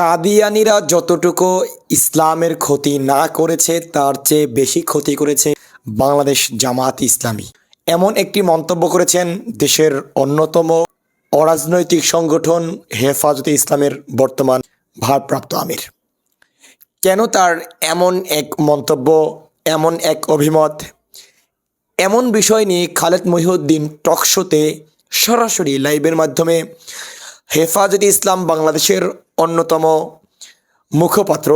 কাদিয়ানিরা যতটুকু ইসলামের ক্ষতি না করেছে, তার চেয়ে বেশি ক্ষতি করেছে বাংলাদেশ জামাত ইসলামী। এমন একটি মন্তব্য করেছেন দেশের অন্যতম অরাজনৈতিক সংগঠন হেফাজতে ইসলামের বর্তমান ভারপ্রাপ্ত আমির। কেন তার এমন এক মন্তব্য, এমন এক অভিমত? এমন বিষয় নিয়ে খালেদ মহিউদ্দিন টকশোতে সরাসরি লাইভের মাধ্যমে হেফাজতে ইসলাম বাংলাদেশের অন্যতম মুখপাত্র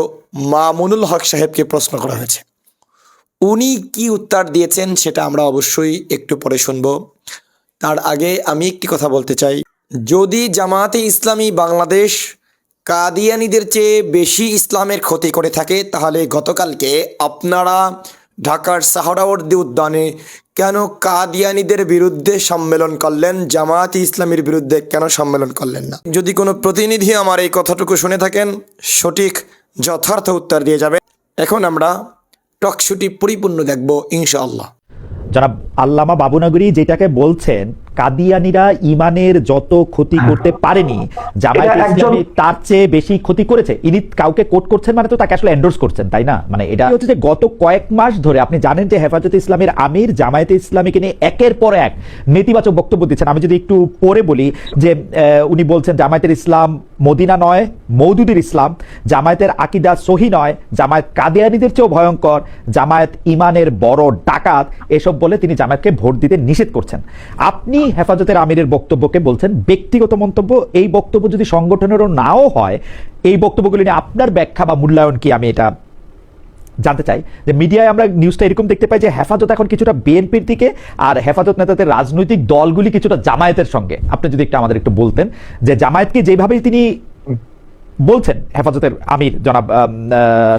মামুনুল হক সাহেবকে প্রশ্ন করা হয়েছে। উনি কি উত্তর দিয়েছেন সেটা আমরা অবশ্যই একটু পরে শুনব। তার আগে আমি একটি কথা বলতে চাই। যদি জামায়াতে ইসলামী বাংলাদেশ কাদিয়ানিদের চেয়ে বেশি ইসলামের ক্ষতি করে থাকে, তাহলে গতকালকে আপনারা ঢাকার সাহরাওয়ার্দী উদ্যানে কেন কাদিয়ানিদের বিরুদ্ধে সম্মেলন করলেন, জামায়াতি ইসলামের বিরুদ্ধে কেন সম্মেলন করলেন না? যদি কোনো প্রতিনিধি আমার এই কথাটুকু শুনে থাকেন, সঠিক যথার্থ উত্তর দিয়ে যাবে। এখন আমরা টকশুটি পরিপূর্ণ দেখব, ইনশাআল্লাহ। যারা আল্লামা বাবুনগরী যেটাকে বলছেন কাদিয়ানিরা ইমানের যত ক্ষতি করতে পারেনি জামায়াত ইসলামী তার চেয়ে বেশি ক্ষতি করেছে। ইনি কাউকে কোট করছেন মানে তো তাকে আসলে এন্ডোর্স করছেন তাই না? মানে এটা হচ্ছে যে গত কয়েক মাস ধরে আপনি জানেন যে হেফাজতে ইসলামের আমির জামায়াতে ইসলামীকে নিয়ে একের পর এক নেতিবাচক বক্তব্য দিচ্ছেন। আমি যদি একটু পরে বলি যে উনি বলছেন জামায়াতের ইসলাম মদিনা নয় মৌদুদের ইসলাম। জামায়াতের আকিদা সহি নয় জামায়াত কাদিয়ানিদের চেয়েও ভয়ঙ্কর। জামায়াত ইমানের বড় ডাকাত। এসব বলে তিনি জামায়াতকে ভোট দিতে নিষেধ করছেন। আপনি হেফাজতের আমিরের বক্তব্যকে বলছেন, ব্যক্তিগত মন্তব্য, এই বক্তব্য যদি সংগঠনেরও নাও হয়, এই বক্তব্যগুলি নিয়ে আপনার ব্যাখ্যা বা মূল্যায়ন কি? আমি এটা জানতে চাই যে মিডিয়ায় আমরা নিউজটা এরকম দেখতে পাই যে হেফাজত এখন কিছুটা বিএনপির দিকে আর হেফাজত নেতাদের রাজনৈতিক দলগুলি কিছুটা জামায়াতের সঙ্গে। আপনি যদি একটু আমাদের একটু বলতেন যে জামায়াতকে যেভাবেই তিনি বলছেন হেফাজতের আমির জনাব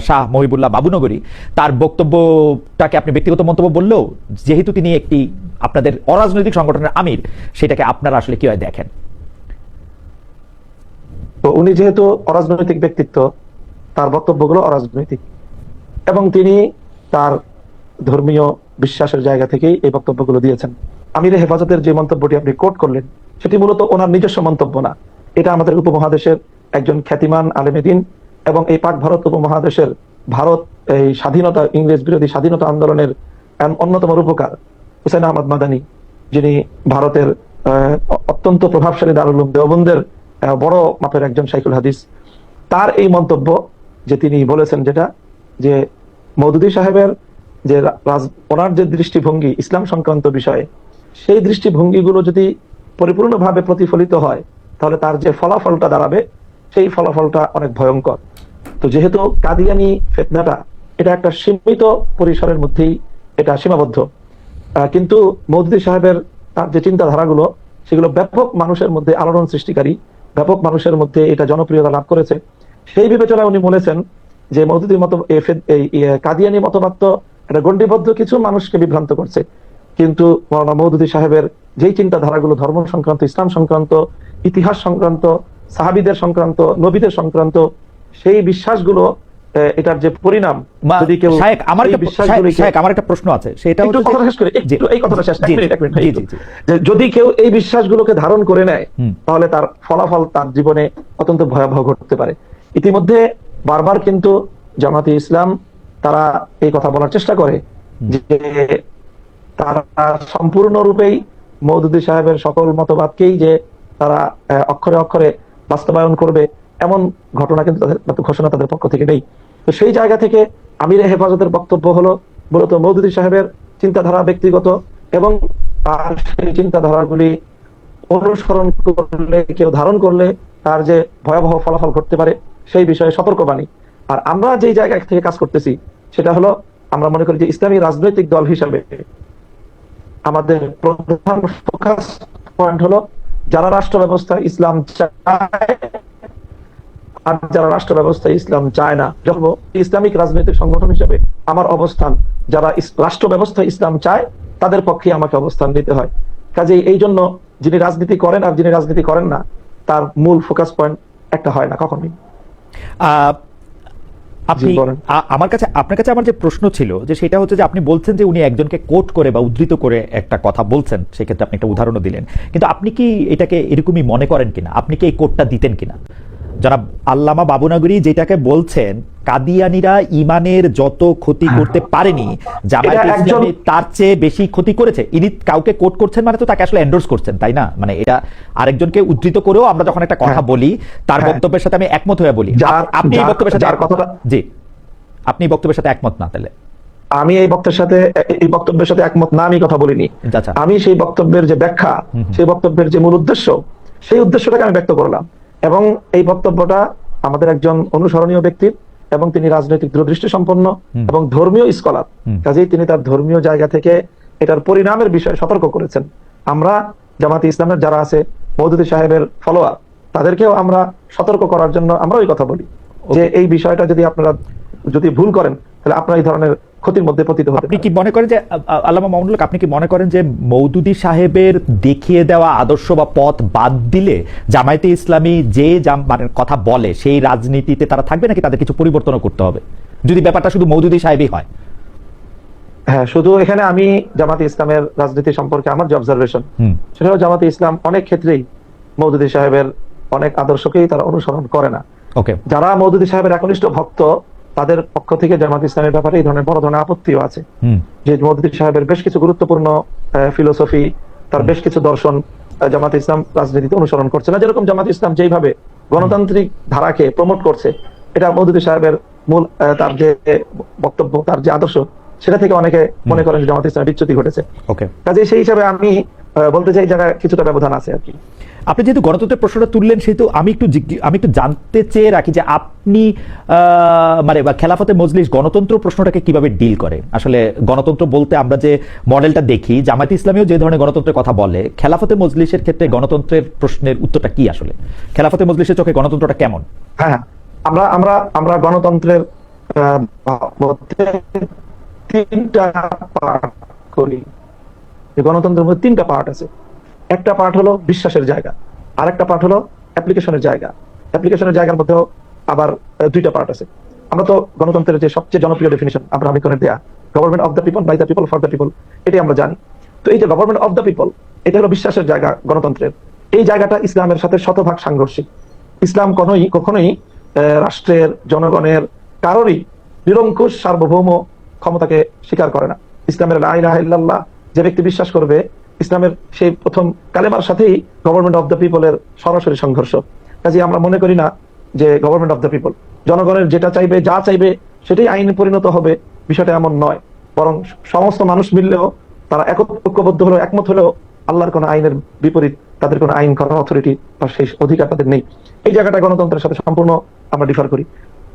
শাহ মহিবুল্লাহ বাবুনগরী। তার বক্তব্যটাকে আপনি ব্যক্তিগত মন্তব্য বললেও যেহেতু তিনি একটি আপনাদের অরাজনৈতিক সংগঠনের আমির, সেটাকে আপনারা আসলে কীভাবে দেখেন? উনি যেহেতু অরাজনৈতিক ব্যক্তিত্ব, তার বক্তব্যগুলো অরাজনৈতিক। এবং তিনি তার ধর্মীয় বিশ্বাসের জায়গা থেকেই এই বক্তব্যগুলো দিয়েছেন। আমির হেফাজতের যে মন্তব্যটি আপনি কোট করলেন, সেটি মূলত ওনার নিজস্ব মন্তব্য না। এটা আমাদের উপমহাদেশের একজন খ্যাতিমান আলেমেদিন এবং এই পাক ভারত উপমহাদেশের ভারত এই স্বাধীনতা, ইংরেজ বিরোধী স্বাধীনতা আন্দোলনের অন্যতম রূপকার হুসেন আহমদ মাদানী, যিনি ভারতের অত্যন্ত প্রভাবশালী দারুল দেওবন্দের বড় মাপের একজন শাইখুল হাদিস। তার এই মন্তব্য যে তিনি বলেছেন যেটা, যে মৌদুদি সাহেবের যে ওনার যে দৃষ্টিভঙ্গি ইসলাম সংক্রান্ত বিষয়ে, সেই দৃষ্টিভঙ্গিগুলো যদি পরিপূর্ণভাবে প্রতিফলিত হয়, তাহলে তার যে ফলাফলটা দাঁড়াবে সেই ফলাফলটা অনেক ভয়ঙ্কর। তো যেহেতু কাদিয়ানি ফেতনাটা, এটা একটা সীমিত পরিসরের মধ্যেই এটা সীমাবদ্ধ। কিন্তু মৌদুদি সাহেবের তার যে চিন্তাধারাগুলো, সেগুলো ব্যাপক মানুষের মধ্যে আলোড়ন সৃষ্টিকারী, ব্যাপক মানুষের মধ্যে এটা জনপ্রিয়তা লাভ করেছে। সেই বিবেচনায় উনি বলেছেন যে মৌদুদির মত কাদিয়ানি মতবাদ এটা গণ্ডিবদ্ধ কিছু মানুষকে বিভ্রান্ত করছে। কিন্তু মৌদুদি সাহেবের যেই চিন্তাধারাগুলো ধর্ম সংক্রান্ত, ইসলাম সংক্রান্ত, ইতিহাস সংক্রান্ত সাহাবিদের সংক্রান্ত নবীদের সংক্রান্ত সেই বিশ্বাসগুলো এটার যে পরিণাম যদি কেউ আমার আমার একটা প্রশ্ন আছে সেটা একটু কথা শেষ করে একটু এই কথাটা শেষ। যে যদি কেউ এই বিশ্বাসগুলোকে ধারণ করে নেয় তাহলে তার ফলাফল তার জীবনে অত্যন্ত ভয়াবহ ঘটতে পারে। ইতিমধ্যে বারবার কিন্তু জামাতে ইসলাম তারা এই কথা বলার চেষ্টা করে যে তারা সম্পূর্ণরূপেই মৌদুদি সাহেবের সকল মতবাদকেই যে তারা অক্ষরে অক্ষরে বাস্তবায়ন করবে, এমন ঘটনা কিন্তু তাদের ঘোষণা তাদের পক্ষ থেকে নেই। তো সেই জায়গা থেকে আমির হেফাজতের বক্তব্য হলো মূলত মৌদুদি সাহেবের চিন্তাধারা ব্যক্তিগত এবং তার সেই চিন্তাধারাগুলি অনুসরণ করলে, কেউ ধারণ করলে তার যে ভয়াবহ ফলাফল ঘটতে পারে, সেই বিষয়ে সতর্কবাণী। আর আমরা যেই জায়গা থেকে কাজ করতেছি, সেটা হলো আমরা মনে করি যে ইসলামী রাজনৈতিক দল হিসাবে আমাদের প্রধান ফোকাস পয়েন্ট হলো যারা রাষ্ট্র ব্যবস্থা ইসলাম চায়, আর যারা রাষ্ট্র ব্যবস্থা ইসলাম চায় না, যখন ইসলামিক রাজনৈতিক সংগঠন হিসেবে আমার অবস্থান, যারা রাষ্ট্র ব্যবস্থা ইসলাম চায়, তাদের পক্ষে আমাকে অবস্থান নিতে হয়। কাজেই এই জন্য যিনি রাজনীতি করেন আর যিনি রাজনীতি করেন না, তার মূল ফোকাস পয়েন্ট একটা হয় না কখনোই। আপনি আমার কাছে আপনার কাছে আমার যে প্রশ্ন ছিল যে সেটা হচ্ছে যে আপনি বলছেন যে উনি একজনকে কোট করে বা উদ্ধৃত করে একটা কথা বলছেন সেক্ষেত্রে আপনি একটা উদাহরণও দিলেন। কিন্তু আপনি কি এটাকে এরকমই মনে করেন কিনা? আপনি কি এই কোটটা দিতেন কিনা? যারা আল্লামা বাবুনগরী যেটাকে বলছেন কাদিয়ানিরা ইমানের যত ক্ষতি করতে পারেনি জামায়াত ইসলামী তার চেয়ে বেশি ক্ষতি করেছে। ইনি কাউকে কোট করছেন মানে তো তাকে আসলে এন্ডোর্স করছেন তাই না? মানে এটা আরেকজনকে উদ্ধৃত করেও আমরা যখন একটা কথা হ্যাঁ। বলি তার হ্যাঁ। বক্তব্যের সাথে আমি একমত হয়ে বলি। আপনি এই বক্তব্যের সাথে কথাটা- জি। আপনি বক্তব্যের সাথে একমত না তাহলে? আমি এই বক্তের সাথে এই বক্তব্যের সাথে একমত না আমি কথা বলিনি। আচ্ছা। আমি সেই বক্তব্যের যে ব্যাখ্যা সেই বক্তব্যের যে মূল উদ্দেশ্য সেই উদ্দেশ্যটাকে আমি ব্যক্ত করলাম। এবং এই বক্তব্যটা আমাদের একজন অনুসরণীয় ব্যক্তির এবং তিনি রাজনৈতিক দূরদৃষ্টি সম্পন্ন এবং ধর্মীয় স্কলার। কাজেই তিনি তার ধর্মীয় জায়গা থেকে এটার পরিণামের বিষয়ে সতর্ক করেছেন। আমরা জামাতে ইসলামের যারা আছে মৌদুদি সাহেবের ফলোয়ার তাদেরকেও আমরা সতর্ক করার জন্য আমরা ওই কথা বলি। যে এই বিষয়টা যদি আপনারা যদি ভুল করেন তাহলে আপনারা এই ধরনের ক্ষতির মধ্যে পতিত হতে আপনি কি মনে করেন যে আল্লামা মামুনুল আপনি কি মনে করেন যে মৌদুদি সাহেবের দেখিয়ে দেওয়া আদর্শ বা পথ বাদ দিলে জামায়াতে ইসলামী যে মানে কথা বলে সেই রাজনীতিতে তারা থাকবে নাকি তাদের কিছু পরিবর্তনও করতে হবে? যদি ব্যাপারটা শুধু মৌদুদি সাহেবই হয়। হ্যাঁ শুধু এখানে আমি জামাতে ইসলামের রাজনীতি সম্পর্কে আমার যে অবজারভেশন সেটা হলো জামাতে ইসলাম অনেক ক্ষেত্রেই মৌদুদি সাহেবের অনেক আদর্শকেই তারা অনুসরণ করে না। ওকে যারা মৌদুদি সাহেবের একনিষ্ঠ ভক্ত তাদের পক্ষ থেকে জামাত ইসলামের ব্যাপারে এই ধরনের বড় ধরনের আপত্তিও আছে। যে মৌদুদি সাহেবের বেশ কিছু গুরুত্বপূর্ণ ফিলোসফি তার বেশ কিছু দর্শন জামাত ইসলাম রাজনীতিতে অনুসরণ করছে না। যেরকম জামাত ইসলাম যেভাবে গণতান্ত্রিক ধারাকে প্রমোট করছে এটা মৌদুদি সাহেবের মূল তার যে বক্তব্য তার যে আদর্শ সেটা থেকে অনেকে মনে করেন যে জামাত ইসলামের বিচ্যুতি ঘটেছে। কাজে সেই হিসাবে আমি বলতে চাই জায়গায় কিছুটা ব্যবধান আছে আর কি। আপনি যেহেতু গণতন্ত্রের প্রশ্নটা তুললেন সেহেতু আমি একটু আমি একটু জানতে চেয়ে রাখি যে আপনি মানে বা খেলাফতে মজলিস গণতন্ত্র প্রশ্নটাকে কীভাবে ডিল করে? আসলে গণতন্ত্র বলতে আমরা যে মডেলটা দেখি জামায়াত ইসলামীও যে ধরনের গণতন্ত্রের কথা বলে খেলাফতে মজলিসের ক্ষেত্রে গণতন্ত্রের প্রশ্নের উত্তরটা কি আসলে? খেলাফতে মজলিসের চোখে গণতন্ত্রটা কেমন? হ্যাঁ হ্যাঁ। আমরা আমরা আমরা গণতন্ত্রের তিনটা করি। গণতন্ত্রের মধ্যে তিনটা পার্ট আছে। একটা পার্ট হলো বিশ্বাসের জায়গা আর একটা পার্ট হলো অ্যাপ্লিকেশনের জায়গা। অ্যাপ্লিকেশনের জায়গার মধ্যেও আবার দুইটা পার্ট আছে। আমরা তো গণতন্ত্রের যে সবচেয়ে জনপ্রিয় ডেফিনেশন আমরা আমি করে দেয়া government of the people by the people for the people এটাই আমরা জানি। তো এই যে গভর্নমেন্ট অফ দ্য পিপল এটা হলো বিশ্বাসের জায়গা গণতন্ত্রের। এই জায়গাটা ইসলামের সাথে শতভাগ সাংঘর্ষিক। ইসলাম কখনোই আহ, রাষ্ট্রের জনগণের কারোরই নিরঙ্কুশ সার্বভৌম ক্ষমতাকে স্বীকার করে না। ইসলামের লা ইলাহা ইল্লাল্লাহ যে ব্যক্তি বিশ্বাস করবে, ইসলামের সেই প্রথম কালেমার সাথেই গভর্নমেন্ট অফ দ্য পিপলের সরাসরি সংঘর্ষ। কাজে আমরা মনে করি না যে গভর্নমেন্ট অফ দ্য পিপল জনগণের যেটা চাইবে, যা চাইবে, সেটাই আইনে পরিণত হবে, বিষয়টা এমন নয়। বরং সমস্ত মানুষ মিললেও, তারা একত্রবদ্ধ হলেও, একমত হলেও আল্লাহর কোনো আইনের বিপরীত, তাদের কোনো আইন করার অথরিটি বা সেই অধিকার তাদের নেই। এই জায়গাটা গণতন্ত্রের সাথে সম্পূর্ণ আমরা ডিফার করি।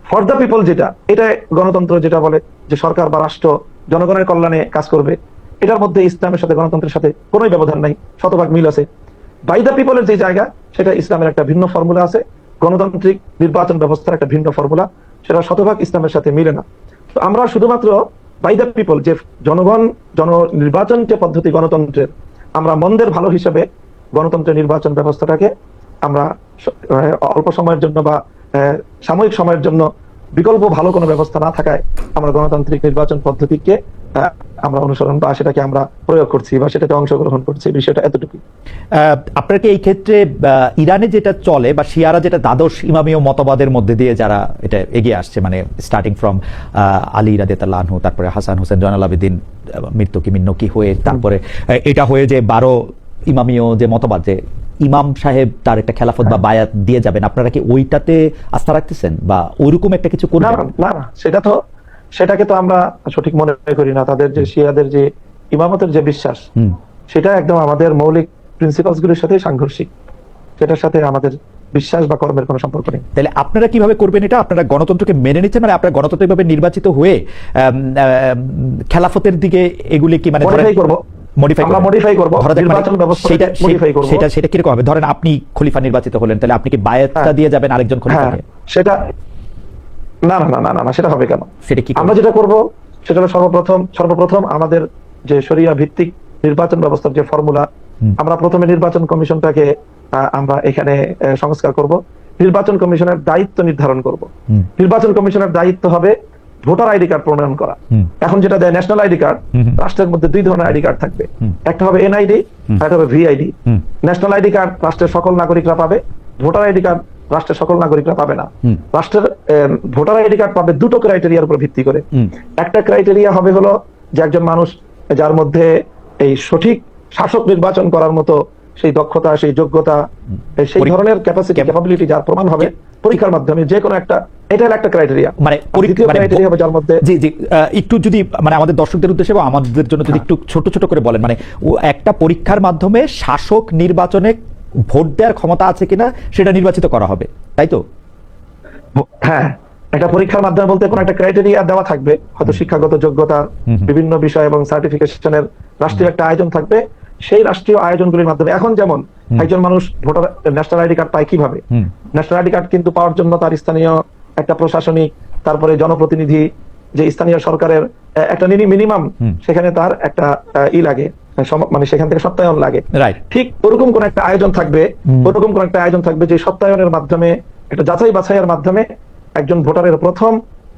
ফর দ্য পিপল যেটা, এটা গণতন্ত্র যেটা বলে যে সরকার বা রাষ্ট্র জনগণের কল্যাণে কাজ করবে এটার মধ্যে ইসলামের সাথে, গণতন্ত্রের সাথে কোনো ব্যবধান নাই, শতভাগ মিল আছে। বাই দ্য পিপলের যে জায়গা, সেটা ইসলামের একটা ভিন্ন ফর্মুলা আছে। গণতান্ত্রিক নির্বাচন ব্যবস্থার একটা ভিন্ন ফর্মুলা সেটা শতভাগ ইসলামের সাথে মিলে না। তো আমরা শুধুমাত্র বাই দ্য পিপল যে জনগণ জন নির্বাচন যে পদ্ধতি গণতন্ত্রের, আমরা মন্দের ভালো হিসেবে গণতন্ত্রের নির্বাচন ব্যবস্থাটাকে আমরা অল্প সময়ের জন্য বা সাময়িক সময়ের জন্য বিকল্প ভালো কোনো ব্যবস্থা না থাকায় আমরা গণতান্ত্রিক নির্বাচন পদ্ধতিকে আমরা অনুসরণ বা সেটাকে আমরা প্রয়োগ করছি বা সেটাতে অংশগ্রহণ করছি বিষয়টা এতটুকু আহ, আপনার কি এই ক্ষেত্রে ইরানে যেটা চলে বা শিয়ারা যেটা দ্বাদশ ইমামীয় মতবাদের মধ্যে দিয়ে যারা এটা এগিয়ে আসছে মানে স্টার্টিং ফ্রম আলী রাদেতাল্লাহ আনহু তারপরে হাসান হোসেন জয়নাল আবেদিন আহ, মৃত্যুকি মিন্নকি হয়ে তারপরে এটা হয়ে যে বারো ইমামীয় যে মতবাদ যে ইমাম সাহেব তার একটা খেলাফত বা বায়াত দিয়ে যাবেন আপনারা কি ওইটাতে আস্থা রাখতেছেন বা ওইরকম একটা কিছু করবেন? না সেটা তো সেটাকে তো আমরা সঠিক মনে করি না। তাদের যে শিয়াদের যে ইমামতের যে বিশ্বাস সেটা একদম আমাদের মৌলিক প্রিন্সিপালস গুলির সাথে সাংঘর্ষিক। সেটার সাথে আমাদের বিশ্বাস বা কর্মের কোনো সম্পর্ক নেই। তাহলে আপনারা কীভাবে করবেন এটা? আপনারা গণতন্ত্রকে মেনে নিচ্ছেন মানে আপনারা গণতন্ত্রিকভাবে নির্বাচিত হয়ে খেলাফতের দিকে এগুলি কি মানে করব। মডিফাই করব, মানে নির্বাচন ব্যবস্থা সেটা করব। সেটা সেটা কীরকম হবে? ধরেন আপনি খলিফা নির্বাচিত হলেন তাহলে আপনি কি বায়াতটা হ্যাঁ। দিয়ে যাবেন আরেকজন হ্যাঁ। খলিফাকে? সেটা না না না না না সেটা হবে কেন? সেটা কি আমরা যেটা করব সেটা হলো সর্বপ্রথম সর্বপ্রথম আমাদের যে শরিয়া ভিত্তিক নির্বাচন ব্যবস্থার যে ফর্মুলা আমরা প্রথমে নির্বাচন কমিশনটাকে আমরা এখানে সংস্কার করব। নির্বাচন কমিশনের দায়িত্ব নির্ধারণ করব। নির্বাচন কমিশনের দায়িত্ব হবে ভোটার আইডি কার্ড প্রণয়ন করা। এখন যেটা দেয় ন্যাশনাল আইডি কার্ড। রাষ্ট্রের মধ্যে দুই ধরনের আইডি কার্ড থাকবে। একটা হবে এনআইডি। একটা হবে ভিআইডি। ন্যাশনাল আইডি কার্ড রাষ্ট্রের সকল নাগরিকরা পাবে। ভোটার আইডি কার্ড রাষ্ট্রের সকল নাগরিকরা পাবে না। রাষ্ট্রের ভোটার আইডি কার্ড পাবে দুটো ক্রাইটেরিয়ার উপর ভিত্তি করে। একটা ক্রাইটেরিয়া হবে হলো যে একজন মানুষ যার মধ্যে এই সঠিক শাসক নির্বাচন করার মতো সেই দক্ষতা সেই যোগ্যতা সেই ধরনের ক্যাপাসিটি ক্যাপাবিলিটি যার প্রমাণ হবে পরীক্ষার মাধ্যমে যে কোনো একটা এটা একটা ক্রাইটেরিয়া মানে মানে ক্রাইটেরিয়া হবে যার মধ্যে জি জি একটু যদি মানে আমাদের দর্শকদের উদ্দেশ্যে বা আমাদের জন্য যদি একটু ছোট ছোট করে বলেন মানে একটা পরীক্ষার মাধ্যমে শাসক নির্বাচনে ভোট দেওয়ার ক্ষমতা আছে কিনা সেটা নির্বাচিত করা হবে তাই তো? হ্যাঁ একটা পরীক্ষার মাধ্যমে বলতে কোনো একটা ক্রাইটেরিয়া দেওয়া থাকবে হয়তো শিক্ষাগত হুম। বিভিন্ন বিষয় এবং সার্টিফিকেশনের রাষ্ট্রীয় একটা আয়োজন থাকবে। সেই রাষ্ট্রীয় আয়োজনগুলির মাধ্যমে এখন যেমন একজন মানুষ ভোটার ন্যাশনাল আইডি কার্ড পায় কীভাবে? ন্যাশনাল আইডি কার্ড কিন্তু পাওয়ার জন্য তার স্থানীয় একটা প্রশাসনিক তারপরে জনপ্রতিনিধি যে স্থানীয় সরকারের একটা মিনিমাম সেখানে তার একটা ই লাগে। মানে সেখান থেকে সত্যায়ন লাগে ঠিক ওরকম কোন একটা আয়োজন থাকবে ওরকম কোন একটা আয়োজন থাকবে যে সত্যায়নের মাধ্যমে একটা যাচাই বাছাইয়ের মাধ্যমে একজন ভোটারের প্রথম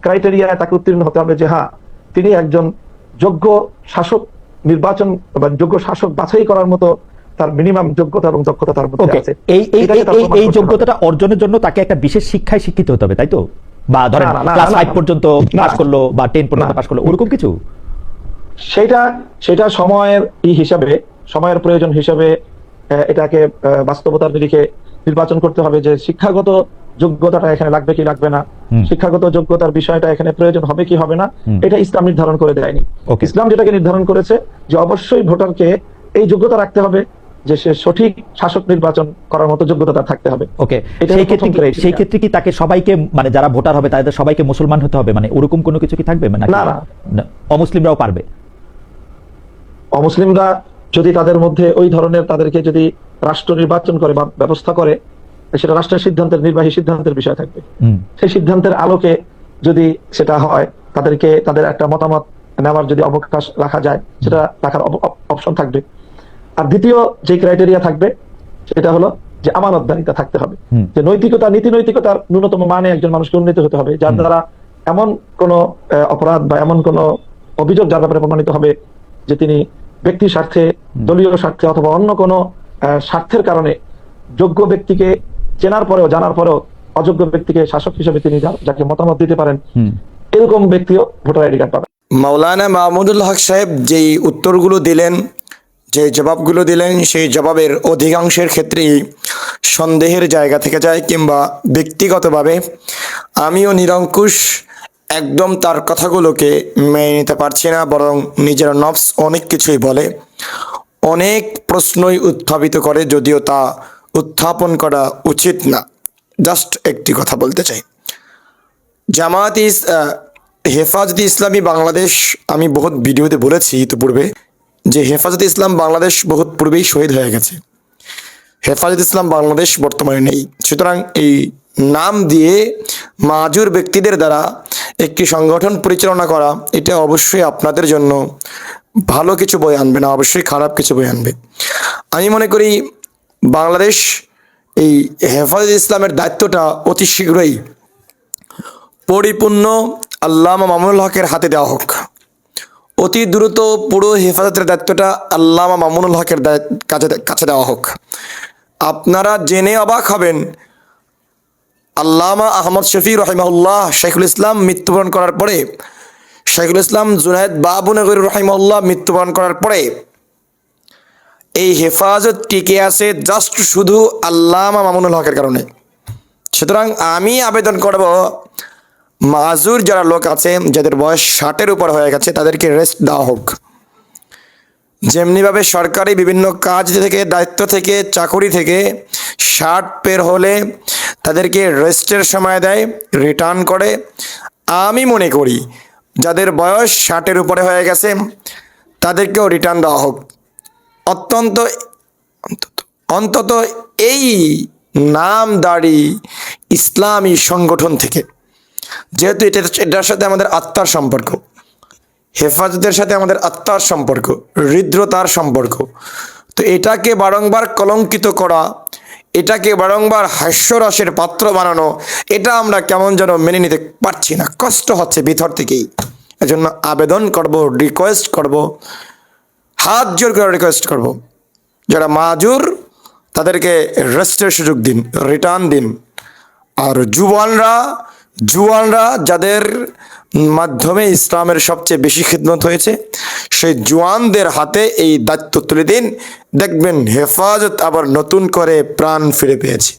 ক্রাইটেরিয়ায় তাকে উত্তীর্ণ হতে হবে যে হ্যাঁ তিনি একজন যোগ্য শাসক নির্বাচন বা যোগ্য শাসক বাছাই করার মতো তার মিনিমাম যোগ্যতা এবং দক্ষতা তার মধ্যে আছে এই এই। যোগ্যতাটা অর্জনের জন্য তাকে একটা বিশেষ শিক্ষায় শিক্ষিত হতে হবে তাই তো বা ধরেন ক্লাস না, ফাইভ পর্যন্ত না। পাস করল বা টেন পর্যন্ত না। পাস করল ওরকম কিছু সেটা সেটা সময়ের ই হিসাবে সময়ের প্রয়োজন হিসাবে এটাকে বাস্তবতার নিরিখে নির্বাচন করতে হবে যে শিক্ষাগত যোগ্যতাটা এখানে লাগবে কি লাগবে না। শিক্ষাগত যোগ্যতার বিষয়টা এখানে প্রয়োজন হবে কি হবে না এটা ইসলাম নির্ধারণ করে দেয়নি। ইসলাম যেটাকে নির্ধারণ করেছে যে অবশ্যই ভোটারকে এই যোগ্যতা রাখতে হবে যে সে সঠিক শাসক নির্বাচন করার মতো যোগ্যতা তার থাকতে হবে। ওকে এটা সেই ক্ষেত্রে। সেই ক্ষেত্রে কি তাকে সবাইকে মানে যারা ভোটার হবে তাদের সবাইকে মুসলমান হতে হবে? মানে ওরকম কোনো কিছু কি থাকবে? মানে। না, অমুসলিমরাও পারবে? অমুসলিমরা যদি তাদের মধ্যে ওই ধরনের তাদেরকে যদি রাষ্ট্র নির্বাচন করে বা ব্যবস্থা করে সেটা রাষ্ট্রের সিদ্ধান্তের নির্বাহী সিদ্ধান্তের বিষয় থাকবে। সেই সিদ্ধান্তের আলোকে যদি সেটা হয় তাদেরকে তাদের একটা মতামত নেওয়ার যদি অবকাশ রাখা যায় সেটা রাখার অপশন থাকবে। আর দ্বিতীয় যে ক্রাইটেরিয়া থাকবে সেটা হলো যে আমানতদারিতা থাকতে হবে। যে নৈতিকতা নীতি নৈতিকতার ন্যূনতম মানে একজন মানুষকে উন্নীত হতে হবে যার দ্বারা এমন কোন অপরাধ বা এমন কোন অভিযোগ যার ব্যাপারে প্রমাণিত হবে যে তিনি ব্যক্তি স্বার্থে দলীয় স্বার্থে অথবা অন্য কোনো স্বার্থের কারণে যোগ্য ব্যক্তিকে চেনার পরেও জানার পরেও অযোগ্য ব্যক্তিকে শাসক হিসেবে তিনি যাকে মতামত দিতে পারেন এরকম ব্যক্তিও ভোটার আইডি কার্ড পাবেন। মাওলানা মাহমুদুল হক সাহেব যেই উত্তরগুলো দিলেন যে জবাবগুলো দিলেন সেই জবাবের অধিকাংশের ক্ষেত্রেই সন্দেহের জায়গা থেকে যায় কিংবা ব্যক্তিগতভাবে আমিও নিরঙ্কুশ একদম তার কথাগুলোকে মেনে নিতে পারছি না, বরং নিজের নফস অনেক কিছুই বলে। অনেক প্রশ্নই উত্থাপিত করে, যদিও তা উত্থাপন করা উচিত না। জাস্ট একটি কথা বলতে চাই। জামায়াত ইস হেফাজতে ইসলামী বাংলাদেশ, আমি বহুত ভিডিওতে বলেছি ইতিপূর্বে যে হেফাজতে ইসলাম বাংলাদেশ বহুত পূর্বেই শহীদ হয়ে গেছে। হেফাজত ইসলাম বাংলাদেশ বর্তমানে নেই। সুতরাং এই নাম দিয়ে মাজুর ব্যক্তিদের দ্বারা একটি সংগঠন পরিচালনা করা, এটা অবশ্যই আপনাদের জন্য ভালো কিছু বই আনবে না, অবশ্যই খারাপ কিছু বই আনবে। আমি মনে করি বাংলাদেশ এই হেফাজত ইসলামের দায়িত্বটা অতি শীঘ্রই পরিপূর্ণ আল্লামা মামুনুল হকের হাতে দেওয়া হোক। অতি দ্রুত পুরো হেফাজতের দায়িত্বটা আল্লামা মামুনুল হকের কাছে কাছে দেওয়া হোক। আপনারা জেনে অবাক হবেন আল্লামা আহমদ শফি রহিমাউল্লাহ শেখুল ইসলাম মৃত্যুবরণ করার পরে শেখুল ইসলাম জুনায়দ বাবুনগর রহিমাউল্লাহ মৃত্যুবরণ করার পরে, এই হেফাজত টিকে আছে? জাস্ট শুধু আল্লামা মামুনুল হকের কারণে। সুতরাং আমি আবেদন করব, মাজুর যারা লোক আছে যাদের বয়স ষাটের উপর হয়ে গেছে, তাদেরকে রেস্ট দেওয়া হোক। যেমনিভাবে সরকারি বিভিন্ন কাজ থেকে, দায়িত্ব থেকে, চাকরি থেকে ষাট পের হলে তাদেরকে রেস্টের সময় দেয়, রিটার্ন করে। আমি মনে করি যাদের বয়স ষাটের উপরে হয়ে গেছে, তাদেরকেও রিটার্ন দেওয়া হোক। অত্যন্ত অন্তত এই নামদারি ইসলামী সংগঠন থেকে। যেহেতু এটা, এটার সাথে আমাদের আত্মার সম্পর্ক। হেফাজতের সাথে আমাদের আত্মার সম্পর্ক, হৃদ্রতার সম্পর্ক। তো এটাকে বারংবার কলঙ্কিত করা, এটাকে বারংবার হাস্যরসের পাত্র বানানো, এটা আমরা কেমন যেন মেনে নিতে পারছি না। কষ্ট হচ্ছে ভিতর থেকেই। এজন্য আবেদন করব রিকোয়েস্ট করব, হাত জোর করে রিকোয়েস্ট করব। যারা মাজুর, তাদেরকে রেস্টের সুযোগ দিন রিটার্ন দিন। আর জুয়ানরা জুয়ানরা যাদের মাধ্যমে ইসলামের সবচেয়ে বেশি খিদমত হয়েছে, সেই জুয়ানদের হাতে এই দায়িত্ব তুলে দিন। দেখবেন হেফাজত আবার নতুন করে প্রাণ ফিরে পেয়েছে।